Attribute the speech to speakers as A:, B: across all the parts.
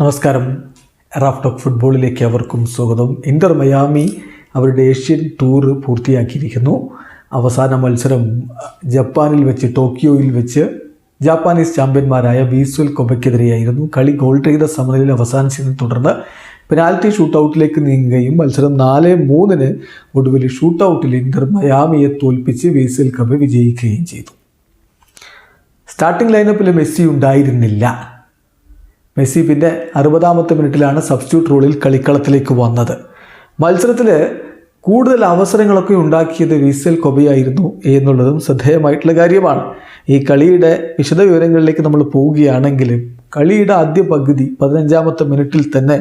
A: നമസ്കാരം. റാഫ് ഫുട്ബോളിലേക്ക് അവർക്കും സ്വാഗതം. ഇന്റർ മയാമി അവരുടെ ഏഷ്യൻ ടൂർ പൂർത്തിയാക്കിയിരിക്കുന്നു. അവസാന മത്സരം ജപ്പാനിൽ വെച്ച് ടോക്കിയോയിൽ വെച്ച് ജാപ്പാനീസ് ചാമ്പ്യന്മാരായ വീസ്വൽ കൊബയ്ക്കെതിരെയായിരുന്നു. കളി ഗോൾ രഹിത സമനിലയിൽ അവസാനിച്ചതിനെ തുടർന്ന് പെനാൽറ്റി ഷൂട്ടൗട്ടിലേക്ക് നീങ്ങുകയും മത്സരം നാല് മൂന്നിന് ഒടുവിൽ ഷൂട്ടൗട്ടിൽ ഇന്റർ മയാമിയെ തോൽപ്പിച്ച് വീസ്വൽ കബ വിജയിക്കുകയും ചെയ്തു. സ്റ്റാർട്ടിംഗ് ലൈനപ്പിൽ മെസ്സി ഉണ്ടായിരുന്നില്ല. മെസ്സി പിന്നെ അറുപതാമത്തെ മിനിറ്റിലാണ് സബ്സ്റ്റിറ്റ്യൂട്ട് റോളിൽ കളിക്കളത്തിലേക്ക് വന്നത്. മത്സരത്തിൽ കൂടുതൽ അവസരങ്ങളൊക്കെ ഉണ്ടാക്കിയത് വിസൽ കൊബയായിരുന്നു എന്നുള്ളതും ശ്രദ്ധേയമായിട്ടുള്ള കാര്യമാണ്. ഈ കളിയുടെ വിശദവിവരങ്ങളിലേക്ക് നമ്മൾ പോവുകയാണെങ്കിൽ കളിയുടെ ആദ്യ പകുതി പതിനഞ്ചാമത്തെ മിനിറ്റിൽ തന്നെ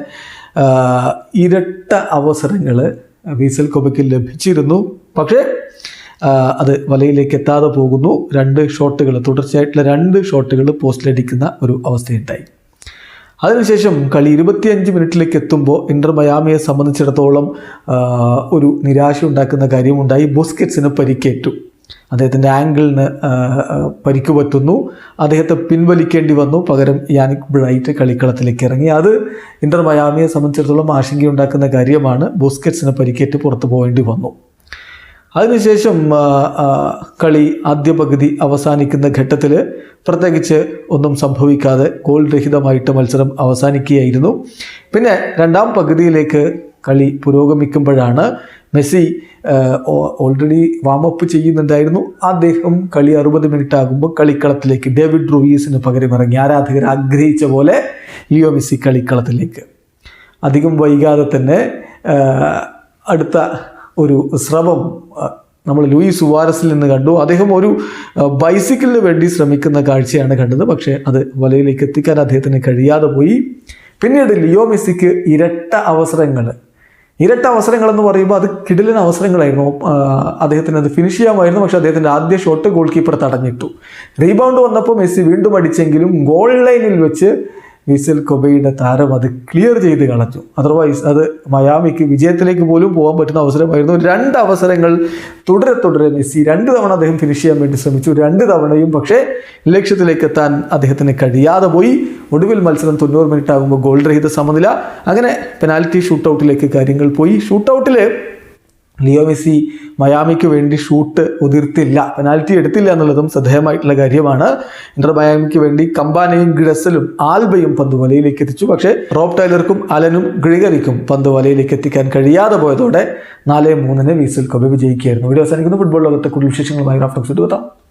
A: ഇരട്ട അവസരങ്ങൾ വിസൽ കൊബയ്ക്ക് ലഭിച്ചിരുന്നു. പക്ഷേ അത് വലയിലേക്ക് എത്താതെ പോകുന്നു. രണ്ട് ഷോട്ടുകൾ തുടർച്ചയായിട്ടുള്ള രണ്ട് ഷോട്ടുകൾ പോസ്റ്റിലടിക്കുന്ന ഒരു അവസ്ഥയുണ്ടായി. അതിനുശേഷം കളി ഇരുപത്തിയഞ്ച് മിനിറ്റിലേക്ക് എത്തുമ്പോൾ ഇന്റർ മയാമിയെ സംബന്ധിച്ചിടത്തോളം ഒരു നിരാശ ഉണ്ടാക്കുന്ന കാര്യമുണ്ടായി. ബുസ്കറ്റ്സിന് പരിക്കേറ്റു. അദ്ദേഹത്തിന്റെ ആംഗിളിന് പരിക്ക് പറ്റുന്നു. അദ്ദേഹത്തെ പിൻവലിക്കേണ്ടി വന്നു. പകരം യാനിക് ബ്രൈറ്റ് കളിക്കളത്തിലേക്ക് ഇറങ്ങി. അത് ഇന്റർ മയാമിയെ സംബന്ധിച്ചിടത്തോളം ആശങ്കയുണ്ടാക്കുന്ന കാര്യമാണ്. ബുസ്കറ്റ്സിന് പരിക്കേറ്റ് പുറത്തു പോകേണ്ടി വന്നു. അതിനുശേഷം കളി ആദ്യ പകുതി അവസാനിക്കുന്ന ഘട്ടത്തിൽ പ്രത്യേകിച്ച് ഒന്നും സംഭവിക്കാതെ ഗോൾ രഹിതമായിട്ട് മത്സരം അവസാനിക്കുകയായിരുന്നു. പിന്നെ രണ്ടാം പകുതിയിലേക്ക് കളി പുരോഗമിക്കുമ്പോഴാണ് മെസ്സി ഓൾറെഡി വാമപ്പ് ചെയ്യുന്നുണ്ടായിരുന്നു. അദ്ദേഹം കളി അറുപത് മിനിറ്റ് ആകുമ്പോൾ കളിക്കളത്തിലേക്ക് ഡേവിഡ് റൂയീസിന് പകരം ഇറങ്ങി ആരാധകർ ആഗ്രഹിച്ച പോലെ ലിയോ മെസ്സി കളിക്കളത്തിലേക്ക്. അധികം വൈകാതെ തന്നെ അടുത്ത ഒരു ശ്രമം നമ്മൾ ലൂയിസ് സുവാരസിൽ നിന്ന് കണ്ടു. അദ്ദേഹം ഒരു ബൈസിക്കിളിന് വേണ്ടി ശ്രമിക്കുന്ന കാഴ്ചയാണ് കണ്ടത്. പക്ഷേ അത് വലയിലേക്ക് എത്തിക്കാൻ അദ്ദേഹത്തിന് കഴിയാതെ പോയി. പിന്നീട് ലിയോ മെസ്സിക്ക് ഇരട്ട അവസരങ്ങൾ. ഇരട്ട അവസരങ്ങൾ എന്ന് പറയുമ്പോൾ അത് കിടിലൻ അവസരങ്ങളായിരുന്നു. അദ്ദേഹത്തിന് അത് ഫിനിഷ് ചെയ്യാമായിരുന്നു. പക്ഷേ അദ്ദേഹത്തിന്റെ ആദ്യ ഷോട്ട് ഗോൾ കീപ്പർ തടഞ്ഞിട്ടു. റീബൗണ്ട് വന്നപ്പോൾ മെസ്സി വീണ്ടും അടിച്ചെങ്കിലും ഗോൾ ലൈനിൽ വെച്ച് വിസൽ കൊബയുടെ താരം അത് ക്ലിയർ ചെയ്ത് കളഞ്ഞു. അതർവൈസ് അത് മയാമിക്ക് വിജയത്തിലേക്ക് പോലും പോകാൻ പറ്റുന്ന അവസരമായിരുന്നു. രണ്ട് അവസരങ്ങൾ തുടരെ തുടരെ മെസ്സി രണ്ട് തവണ അദ്ദേഹം ഫിനിഷ് ചെയ്യാൻ വേണ്ടി ശ്രമിച്ചു. രണ്ട് തവണയും പക്ഷേ ലക്ഷ്യത്തിലേക്ക് എത്താൻ അദ്ദേഹത്തിന് കഴിയാതെ പോയി. ഒടുവിൽ മത്സരം തൊണ്ണൂറ് മിനിറ്റ് ആകുമ്പോൾ ഗോൾ രഹിത സമനില. അങ്ങനെ പെനാൽറ്റി ഷൂട്ടൗട്ടിലേക്ക് കാര്യങ്ങൾ പോയി. ഷൂട്ടൗട്ടിൽ ലിയോ മെസ്സി മയാമിക്ക് വേണ്ടി ഷൂട്ട് ഉതിർത്തില്ല. പെനാൽറ്റി എടുത്തില്ല എന്നുള്ളതും ശ്രദ്ധേയമായിട്ടുള്ള കാര്യമാണ്. ഇന്റർ മയാമിക്ക് വേണ്ടി കമ്പാനയും ഗ്രസലും ആൽബയും പന്ത് വലയിലേക്ക് എത്തിച്ചു. പക്ഷേ റോബ് ടൈലർക്കും അലനും ഗ്രിഗറിക്കും പന്ത് വലയിലേക്ക് എത്തിക്കാൻ കഴിയാതെ പോയതോടെ നാല് മൂന്നിന് വീസിൽ കൊബ വിജയിക്കുകയായിരുന്നു. വീഡിയോ അവസാനിക്കുന്നു. ഫുട്ബോൾ ലോകത്തെ കൂടുതൽ വിശേഷങ്ങളുമായി റാഫ്റ്റോക്സ് എത്താം.